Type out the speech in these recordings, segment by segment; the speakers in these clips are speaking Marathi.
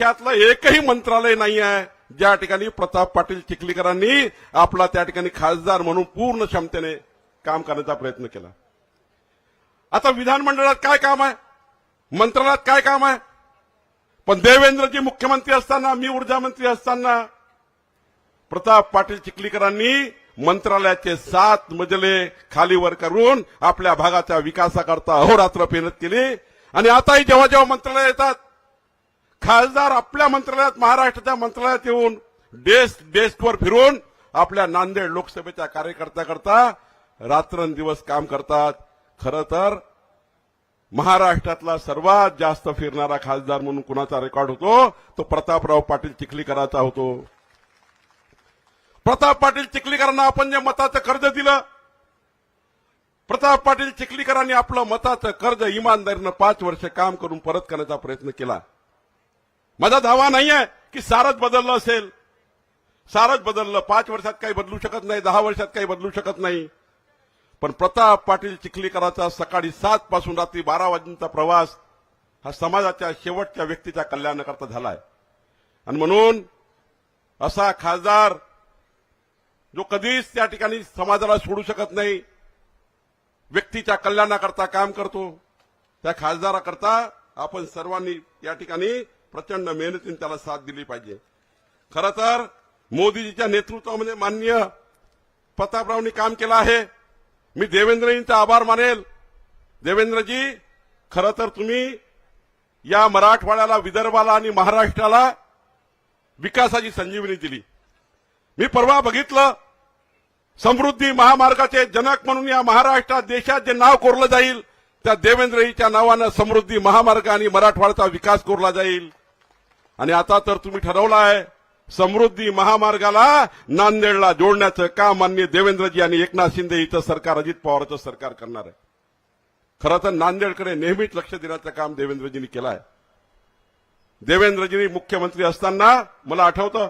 त्यातलं एकही मंत्रालय नाही आहे ज्या ठिकाणी प्रताप पाटील चिखलीकरांनी आपला त्या ठिकाणी खासदार म्हणून पूर्ण क्षमतेने काम करण्याचा प्रयत्न केला. आता विधानमंडळात काय काम आहे? मंत्रालयात काय काम आहे? पण देवेंद्रजी मुख्यमंत्री असताना मी ऊर्जा मंत्री असताना प्रताप पाटील चिखलीकरांनी मंत्रालयाचे सात मजले खालीवर करून आपल्या भागाच्या विकासाकरता अहोरात्र मेहनत केली. आणि आताही जेव्हा जेव्हा मंत्रालय येतात खासदार आपल्या मंत्रालयात महाराष्ट्राच्या मंत्रालयात येऊन डेस्क डेस्कवर फिरून आपल्या नांदेड लोकसभेच्या कार्यकर्त्याकरता रात्रंदिवस काम करतात. खरं तर महाराष्ट्रातला सर्वात जास्त फिरणारा खासदार म्हणून कुणाचा रेकॉर्ड होतो? तो प्रतापराव पाटील चिखलीकरांचा होतो. प्रताप पाटील चिखलीकरांना आपण जे मताचं कर्ज दिलं प्रताप पाटील चिखलीकरांनी आपलं मताचं कर्ज इमानदारीनं पाच वर्ष काम करून परत करण्याचा प्रयत्न केला. माझा दावा नाही आहे की सारच बदललं असेल. सारच बदललं. पाच वर्षात काही बदलू शकत नाही दहा वर्षात काही बदलू शकत नाही. पण प्रताप पाटील चिखलीकराचा सकाळी सात पासून रात्री बारा वाजेचा प्रवास हा समाजाच्या शेवटच्या व्यक्तीच्या कल्याणाकरता झालाय. आणि म्हणून असा खासदार जो कधीच त्या ठिकाणी समाजाला सोडू शकत नाही व्यक्तीच्या कल्याणाकरता काम करतो त्या खासदाराकरता आपण सर्वांनी या ठिकाणी प्रचंड मेहनतीने त्याला साथ दिली पाहिजे. खरं तर मोदीजीच्या नेतृत्वामध्ये माननीय प्रतापरावनी काम केलं आहे. मी देवेंद्रजींचा आभार मानेल. देवेंद्रजी खरं तर तुम्ही या मराठवाड्याला विदर्भाला आणि महाराष्ट्राला विकासाची संजीवनी दिली. मी परवा बघितलं समृद्धी महामार्गाचे जनक म्हणून या महाराष्ट्रात देशात जे नाव कोरलं जाईल त्या देवेंद्रजीच्या नावानं समृद्धी महामार्ग आणि मराठवाड्याचा विकास कोरला जाईल. आणि आता तर तुम्ही ठरवलं आहे समृद्धी महामार्गाला नांदेडला जोडण्याचं काम माननीय देवेंद्रजी आणि एकनाथ शिंदे इथं सरकार अजित पवारचं सरकार करणार आहे. खरं तर नांदेडकडे नेहमीच लक्ष देण्याचं काम देवेंद्रजींनी केलं आहे देवेंद्रजींनी मुख्यमंत्री असताना मला आठवतं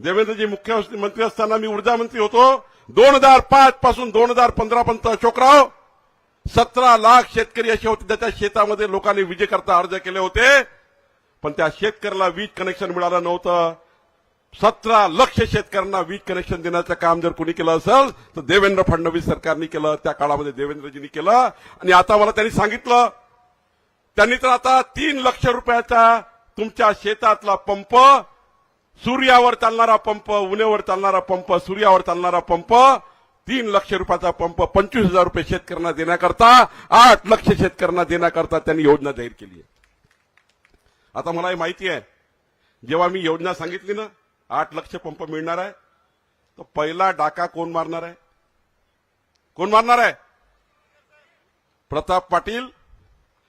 देवेंद्रजी मुख्यमंत्री असताना मी ऊर्जा मंत्री होतो. दोन हजार पाच पासून दोन हजार पंधरा पर्यंत अशोकराव सतरा लाख शेतकरी असे होते त्याच्या शेतामध्ये लोकांनी विजेकरता अर्ज केले होते. पण त्या शेतकऱ्याला वीज कनेक्शन मिळालं नव्हतं. सतरा लक्ष शेतकऱ्यांना वीज कनेक्शन देण्याचं काम जर कोणी केलं असेल तर देवेंद्र फडणवीस सरकारने केलं त्या काळामध्ये देवेंद्रजींनी केलं. आणि आता मला त्यांनी सांगितलं त्यांनी तर आता तीन लक्ष रुपयाचा तुमच्या शेतातला पंप सूर्यावर चालणारा पंप उन्हेवर चालणारा पंप सूर्यावर चालणारा पंप तीन लक्ष रुपयाचा पंप पंचवीस हजार रुपये शेतकऱ्यांना देण्याकरता आठ लक्ष शेतकऱ्यांना देण्याकरता त्यांनी योजना जाहीर केली आहे. आता मला हे माहिती आहे. जेव्हा मी योजना सांगितली ना आठ लक्ष पंप मिळणार आहे. तर पहिला डाका कोण मारणार आहे? कोण मारणार आहे? प्रताप पाटील.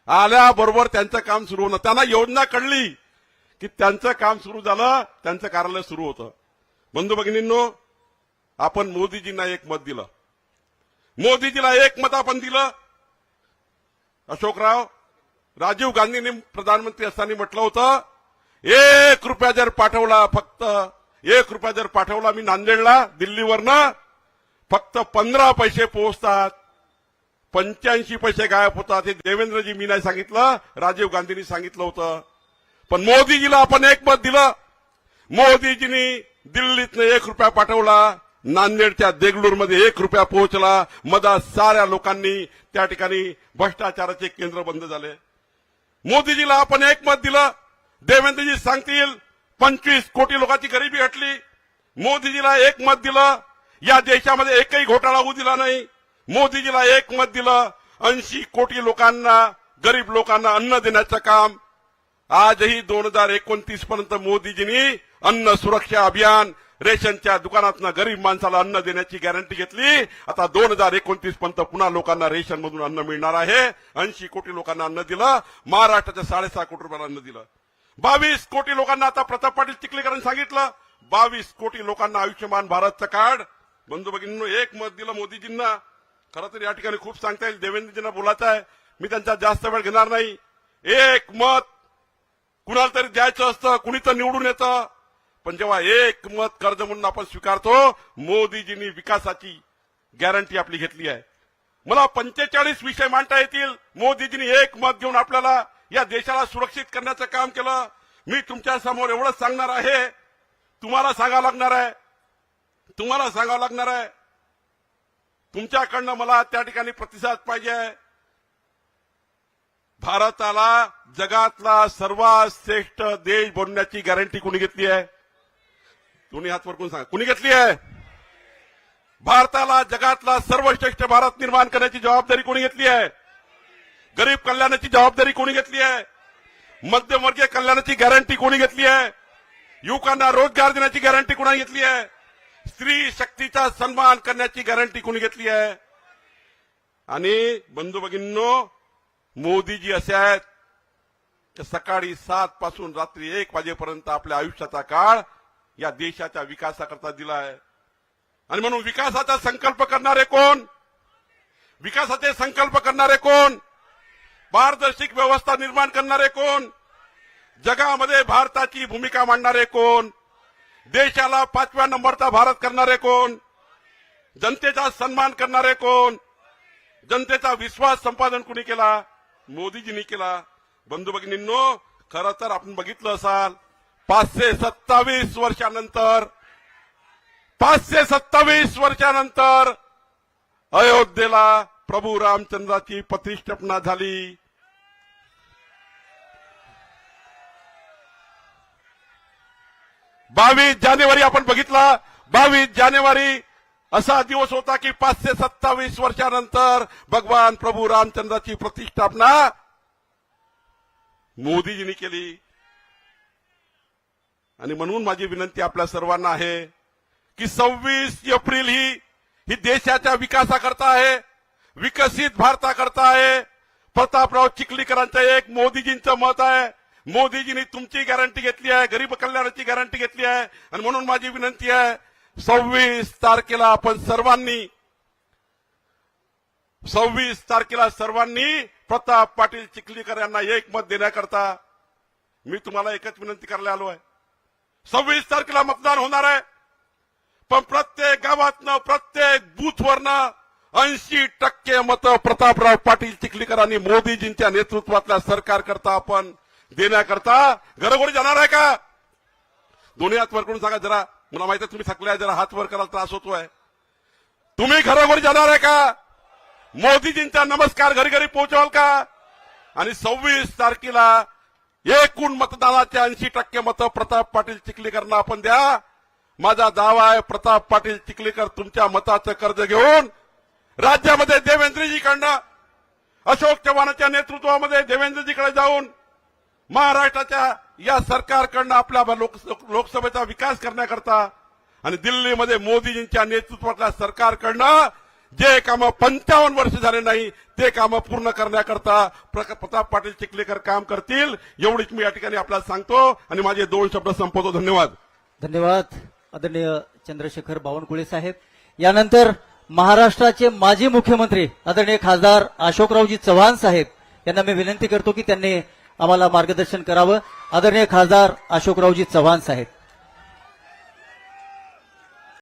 आल्याबरोबर त्यांचं काम सुरू होणं. त्यांना योजना कळली की त्यांचं काम सुरू झालं त्यांचं कार्यालय सुरू होतं. बंधू भगिनींनो आपण मोदीजींना एक मत दिलं. मोदीजीला एक मत आपण दिलं. अशोकराव राजीव गांधींनी प्रधानमंत्री असताना म्हटलं होतं एक रुपया जर पाठवला फक्त एक रुपया जर पाठवला मी नांदेडला दिल्लीवरनं फक्त पंधरा पैसे पोहोचतात. पंच्याऐंशी पैसे गायब होतात हे देवेंद्रजी मी नाही सांगितलं राजीव गांधींनी सांगितलं होतं. पण मोदीजीला आपण एक मत दिलं. मोदीजींनी दिल्लीतनं एक रुपया पाठवला नांदेडच्या देगलूरमध्ये एक रुपया पोहोचला. मधा साऱ्या लोकांनी त्या ठिकाणी भ्रष्टाचाराचे केंद्र बंद झाले. मोदीजीला आपण एक मत दिलं. देवेंद्रजी सांगतील पंचवीस कोटी लोकांची गरिबी हटली. मोदीजीला एक मत दिलं. या देशामध्ये एकही घोटाळा होऊ दिला नाही. मोदीजीला एक मत दिलं. ऐंशी कोटी लोकांना गरीब लोकांना अन्न देण्याचं काम. आजही दोन हजार एकोणतीस पर्यंत मोदीजींनी अन्न सुरक्षा अभियान रेशनच्या दुकानातनं गरीब माणसाला अन्न देण्याची गॅरंटी घेतली. आता दोन हजार एकोणतीस पर्यंत पुन्हा लोकांना रेशन मधून अन्न मिळणार आहे. ऐंशी कोटी लोकांना अन्न दिलं. महाराष्ट्राच्या साडेसहा कोटी रुपयाला अन्न दिलं. बावीस कोटी लोकांना आता प्रताप पाटील चिखलीकरांनी सांगितलं. बावीस कोटी लोकांना आयुष्यमान भारतचं कार्ड. बंधू भगिनींनो एक मत दिलं मोदीजींना. खरं तर या ठिकाणी खूप सांगता येईल. देवेंद्रजींना बोलायचं आहे. मी त्यांचा जास्त वेळ घेणार नाही. एक मत कुणाला तरी द्यायचं असतं कुणी तर निवडून येतं? पण जेव्हा एक मत कर्ज म्हणून आपण स्वीकारतो मोदीजींनी विकासाची गॅरंटी आपली घेतली आहे. मला पंचेचाळीस विषय मांडता येतील. मोदीजींनी एक मत घेऊन आपल्याला या देशाला सुरक्षित करण्याचं काम केलं. मी तुमच्यासमोर एवढंच सांगणार आहे. तुम्हाला सांगावं लागणार आहे. तुम्हाला सांगावं लागणार आहे. तुमच्याकडनं मला त्या ठिकाणी प्रतिसाद पाहिजे. आहे भारताला जगातला सर्वात श्रेष्ठ देश बनण्याची गॅरंटी कोणी घेतली आहे? दोन्ही हात वर सांगा? कुणी घेतली आहे? भारताला जगातला सर्वश्रेष्ठ भारत निर्माण करण्याची जबाबदारी कोणी घेतली आहे? गरीब कल्याणाची जबाबदारी कोणी घेतली आहे? मध्यमवर्गीय कल्याणाची गॅरंटी कोणी घेतली आहे? युवकांना रोजगार देण्याची गॅरंटी कोणी घेतली आहे? स्त्री शक्तीचा सन्मान करण्याची गॅरंटी कोणी घेतली आहे? आणि बंधू भगिनींनो मोदीजी असे आहेत की सकाळी सात पासून रात्री एक वाजेपर्यंत आपल्या आयुष्याचा काळ या देशाच्या विकासाकरता दिला आहे आणि म्हणून विकासाचा संकल्प करणारे कोण? विकासाचे संकल्प करणारे कोण? पारदर्शक व्यवस्था निर्माण करणारे कोण? जगामध्ये भारताची भूमिका मांडणारे कोण? देशाला पाचव्या नंबरचा भारत करणारे कोण? जनतेचा सन्मान करणारे कोण? जनतेचा विश्वास संपादन कुणी केला? मोदीजींनी केला. बंधू भगिनींनो खरं तर आपण बघितलं असाल पाचशे सत्तावीस वर्षानंतर पाचशे सत्तावीस वर्षानंतर अयोध्येला प्रभू रामचंद्राची प्रतिष्ठापना झाली. बावीस जानेवारी आपण बघितला. बावीस जानेवारी असा दिवस होता की पाचशे सत्तावीस वर्षानंतर भगवान प्रभू रामचंद्राची प्रतिष्ठापना मोदीजींनी केली. आणि म्हणून माझी विनंती आपल्या सर्वांना आहे की सव्वीस एप्रिल ही ही देशाच्या विकासाकरता आहे विकसित भारताकरता आहे. प्रतापराव चिखलीकरांचं एक मोदीजींचं मत आहे. मोदीजींनी तुमची गॅरंटी घेतली आहे गरीब कल्याणाची गॅरंटी घेतली आहे. आणि म्हणून माझी विनंती आहे सव्वीस तारखेला आपण सर्वांनी सव्वीस तारखेला सर्वांनी प्रताप पाटील चिखलीकर यांना एक मत देण्याकरता मी तुम्हाला एकच विनंती करायला आलो आहे. सव्वीस तारखेला मतदान होणार आहे. पण प्रत्येक गावातनं प्रत्येक बूथवरनं ऐंशी टक्के मतं प्रतापराव पाटील चिखलीकरांनी मोदीजींच्या नेतृत्वातल्या सरकारकरता आपण देण्याकरता घरोघरी जाणार आहे का? दोन्ही हात वर करून सांगा जरा. मला माहिती आहे तुम्ही थकल्या आहे, जरा हात वर करायला त्रास होतोय. तुम्ही घरोघरी जाणार आहे का? मोदीजींचा नमस्कार घरी घरी पोहोचवाल का? आणि सव्वीस तारखेला एकूण मतदानाचे ऐंशी टक्के मतं प्रताप पाटील चिखलीकरना आपण द्या. माझा दावा आहे प्रताप पाटील चिखलीकर तुमच्या मताचं कर्ज घेऊन राज्यामध्ये देवेंद्रजीकडनं अशोक चव्हाणाच्या नेतृत्वामध्ये देवेंद्रजीकडे जाऊन महाराष्ट्राच्या या सरकारकडनं आपल्या लोक लोकसभेचा विकास करण्याकरता आणि दिल्लीमध्ये मोदीजींच्या नेतृत्वातल्या सरकारकडनं जे कामं पंचावन्न वर्ष झाले नाही ते कामं पूर्ण करण्याकरता प्रताप पाटील चिखलेकर काम करतील एवढीच मी या ठिकाणी आपल्याला सांगतो आणि माझे दोन शब्द संपवतो. धन्यवाद. धन्यवाद आदरणीय चंद्रशेखर बावनकुळे साहेब. यानंतर महाराष्ट्राचे माजी मुख्यमंत्री आदरणीय खासदार अशोकरावजी चव्हाण साहेब. यांना मी विनंती करतो की त्यांनी आम्हाला मार्गदर्शन करावं. आदरणीय खासदार अशोकरावजी चव्हाण साहेब.